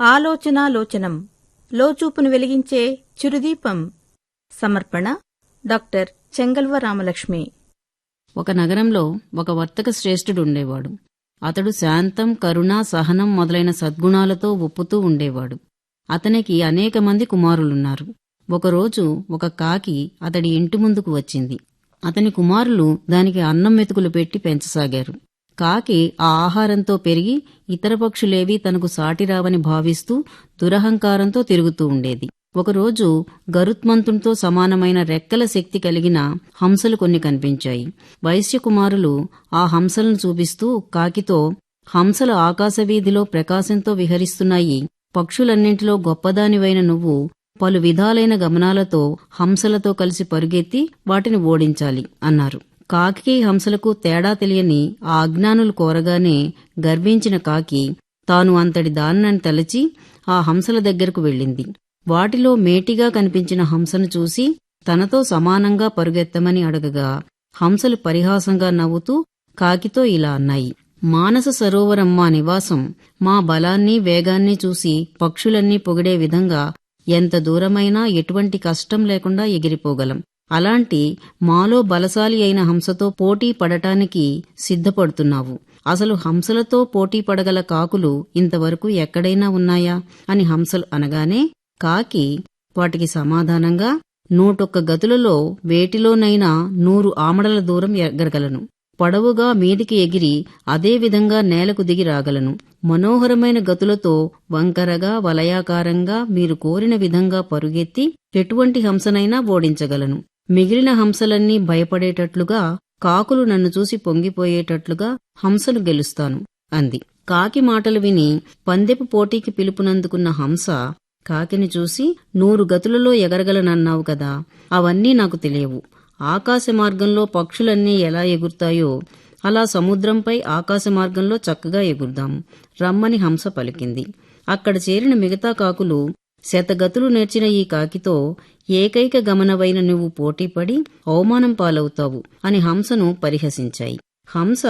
ఆలోచనాలోచనం లోచూపును వెలిగించే చిరుదీపం. సమర్పణ డాక్టర్ చెంగల్వ రామలక్ష్మి. ఒక నగరంలో ఒక వర్తక శ్రేష్ఠుడు ఉండేవాడు. అతడు శాంతం కరుణ సహనం మొదలైన సద్గుణాలతో ఒప్పుతూ ఉండేవాడు. అతనికి అనేక మంది కుమారులున్నారు. ఒకరోజు ఒక కాకి అతడి ఇంటి ముందుకు వచ్చింది. అతని కుమారులు దానికి అన్నం మెతుకులు పెట్టి పెంచసాగారు. కాకి ఆ ఆహారంతో పెరిగి ఇతర పక్షులేవీ తనకు సాటిరావని భావిస్తూ దురహంకారంతో తిరుగుతూ ఉండేది. ఒకరోజు గరుత్మంతునితో సమానమైన రెక్కల శక్తి కలిగిన హంసలు కొన్ని కనిపించాయి. వైశ్యకుమారులు ఆ హంసలను చూపిస్తూ కాకితో హంసలు ఆకాశవీధిలో ప్రకాశంతో విహరిస్తున్నాయి. పక్షులన్నింటిలో గొప్పదానివైన నువ్వు పలు విధాలైన గమనాలతో హంసలతో కలిసి పరుగెత్తి వాటిని ఓడించాలి అన్నారు. కాకి హంసలకు తేడా తెలియని ఆ అజ్ఞానులు కోరగానే గర్వించిన కాకి తాను అంతటి దాన్నని తలచి ఆ హంసల దగ్గరకు వెళ్ళింది. వాటిలో మేటిగా కనిపించిన హంసను చూసి తనతో సమానంగా పరుగెత్తమని అడగగా హంసలు పరిహాసంగా నవ్వుతూ కాకితో ఇలా అన్నాయి. మానస సరోవరం మా నివాసం మా బలాన్ని వేగాన్ని చూసి పక్షులన్నీ పొగిడే విధంగా ఎంత దూరమైనా ఎటువంటి కష్టం లేకుండా ఎగిరిపోగలం. అలాంటి మాలో బలశాలి అయిన హంసతో పోటీ పడటానికి సిద్ధపడుతున్నావు. అసలు హంసలతో పోటీ పడగల కాకులు ఇంతవరకు ఎక్కడైనా ఉన్నాయా? అని హంసలు అనగానే కాకి వాటికి సమాధానంగా నూటొక్క గతులలో వేటిలోనైనా నూరు ఆమడల దూరం ఎగరగలను. పొడవుగా మీదికి ఎగిరి అదే విధంగా నేలకు దిగి రాగలను. మనోహరమైన గతులతో వంకరగా వలయాకారంగా మీరు కోరిన విధంగా పరుగెత్తి ఎటువంటి హంసనైనా ఓడించగలను. మిగిలిన హంసలన్నీ భయపడేటట్లుగా కాకులు నన్ను చూసి పొంగిపోయేటట్లుగా హంసను గెలుస్తాను అంది. కాకి మాటలు విని పందెపు పోటీకి పిలుపునందుకున్న హంస కాకిని చూసి నూరు గతులలో ఎగరగలనన్నావు కదా అవన్నీ నాకు తెలియవు. ఆకాశ మార్గంలో పక్షులన్నీ ఎలా ఎగురుతాయో అలా సముద్రంపై ఆకాశ మార్గంలో చక్కగా ఎగురుదాము రమ్మని హంస పలికింది. అక్కడ చేరిన మిగతా కాకులు శతగతులు నేర్చిన ఈ కాకితో ఏకైక గమనవైన నువ్వు పోటీపడి అవమానం పాలవుతావు అని హంసను పరిహసించాయి. హంస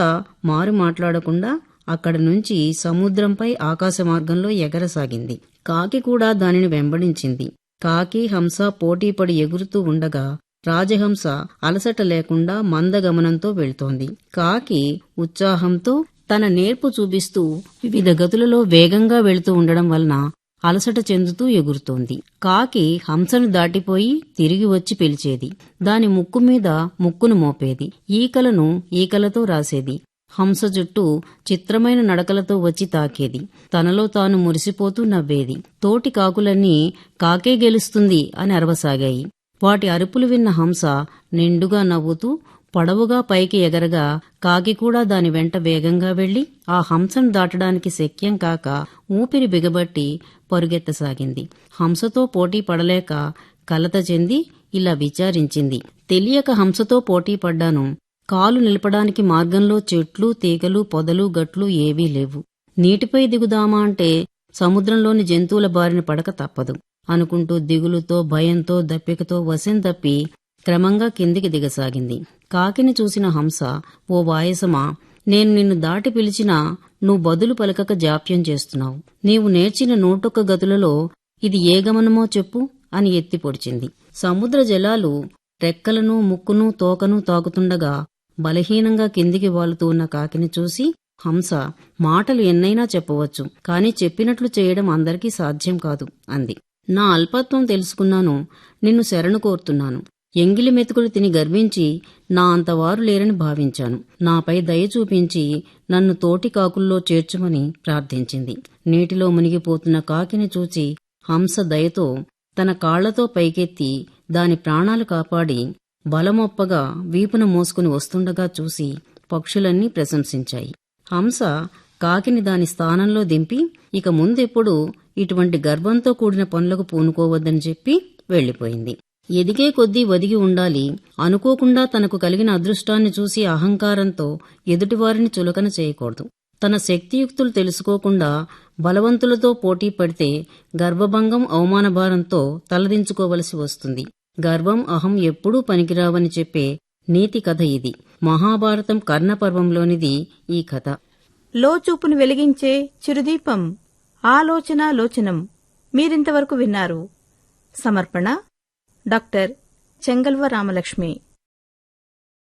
మారు మాట్లాడకుండా అక్కడి నుంచి సముద్రంపై ఆకాశ మార్గంలో ఎగరసాగింది. కాకి కూడా దానిని వెంబడించింది. కాకి హంస పోటీపడి ఎగురుతూ ఉండగా రాజహంస అలసట లేకుండా మందగమనంతో వెళ్తోంది. కాకి ఉత్సాహంతో తన నేర్పు చూపిస్తూ వివిధ గతులలో వేగంగా వెళుతూ ఉండడం వలన అలసట చెందుతూ ఎగురుతోంది. కాకి హంసను దాటిపోయి తిరిగి వచ్చి పిలిచేది. దాని ముక్కు మీద ముక్కును మోపేది. ఈకలను ఈకలతో రాసేది. హంస జుట్టు చిత్రమైన నడకలతో వచ్చి తాకేది. తనలో తాను మురిసిపోతూ నవ్వేది. తోటి కాకులన్నీ కాకే గెలుస్తుంది అని అరవసాగాయి. వాటి అరుపులు విన్న హంస నిండుగా నవ్వుతూ పొడవుగా పైకి ఎగరగా కాకి కూడా దాని వెంట వేగంగా వెళ్ళి ఆ హంసను దాటడానికి శక్యం కాక ఊపిరి బిగబట్టి పరుగెత్తసాగింది. హంసతో పోటీ పడలేక కలత చెంది ఇలా విచారించింది. తెలియక హంసతో పోటీ పడ్డాను. కాలు నిలపడానికి మార్గంలో చెట్లు తీగలు పొదలు గట్లు ఏవీ లేవు. నీటిపై దిగుదామా అంటే సముద్రంలోని జంతువుల బారిన పడక తప్పదు. అనుకుంటూ దిగులుతో భయంతో దప్పికతో వశం తప్పి క్రమంగా కిందికి దిగసాగింది. కాకిని చూసిన హంస ఓ వాయసమా నేను నిన్ను దాటి పిలిచినా నువ్వు బదులు పలకక జాప్యం చేస్తున్నావు. నీవు నేర్చిన నూటొక్క గతులలో ఇది ఏ గమనమో చెప్పు అని ఎత్తి పొడిచింది. సముద్ర జలాలు రెక్కలను ముక్కును తోకను తాకుతుండగా బలహీనంగా కిందికి వాలుతూ ఉన్న కాకిని చూసి హంస మాటలు ఎన్నైనా చెప్పవచ్చు కాని చెప్పినట్లు చేయడం అందరికీ సాధ్యం కాదు అంది. నా అల్పత్వం తెలుసుకున్నాను నిన్ను శరణు కోరుతున్నాను. ఎంగిలి మెతుకులు తిని గర్వించి నా అంతవారు లేరని భావించాను. నాపై దయ చూపించి నన్ను తోటి కాకుల్లో చేర్చుమని ప్రార్థించింది. నీటిలో మునిగిపోతున్న కాకిని చూచి హంస దయతో తన కాళ్ళతో పైకెత్తి దాని ప్రాణాలు కాపాడి బలమొప్పగా వీపున మోసుకుని వస్తుండగా చూసి పక్షులన్నీ ప్రశంసించాయి. హంస కాకిని దాని స్థానంలో దింపి ఇక ముందెప్పుడు ఇటువంటి గర్వంతో కూడిన పనులకు పూనుకోవద్దని చెప్పి వెళ్ళిపోయింది ఎదిగే కొద్దీ వదిగి ఉండాలి. అనుకోకుండా తనకు కలిగిన అదృష్టాన్ని చూసి అహంకారంతో ఎదుటివారిని చులకన చేయకూడదు. తన శక్తియుక్తులు తెలుసుకోకుండా బలవంతులతో పోటీ పడితే గర్వభంగం అవమానభారంతో తలదించుకోవలసి వస్తుంది. గర్వం అహం ఎప్పుడూ పనికిరావని చెప్పే నీతి కథ ఇది. మహాభారతం కర్ణపర్వంలోనిది ఈ కథ. లోచూపును వెలిగించే చిరుదీపం. ఆలోచన లోచనం. మీరింతవరకు విన్నారు. సమర్పణ డాక్టర్ చెంగల్వ రామలక్ష్మి.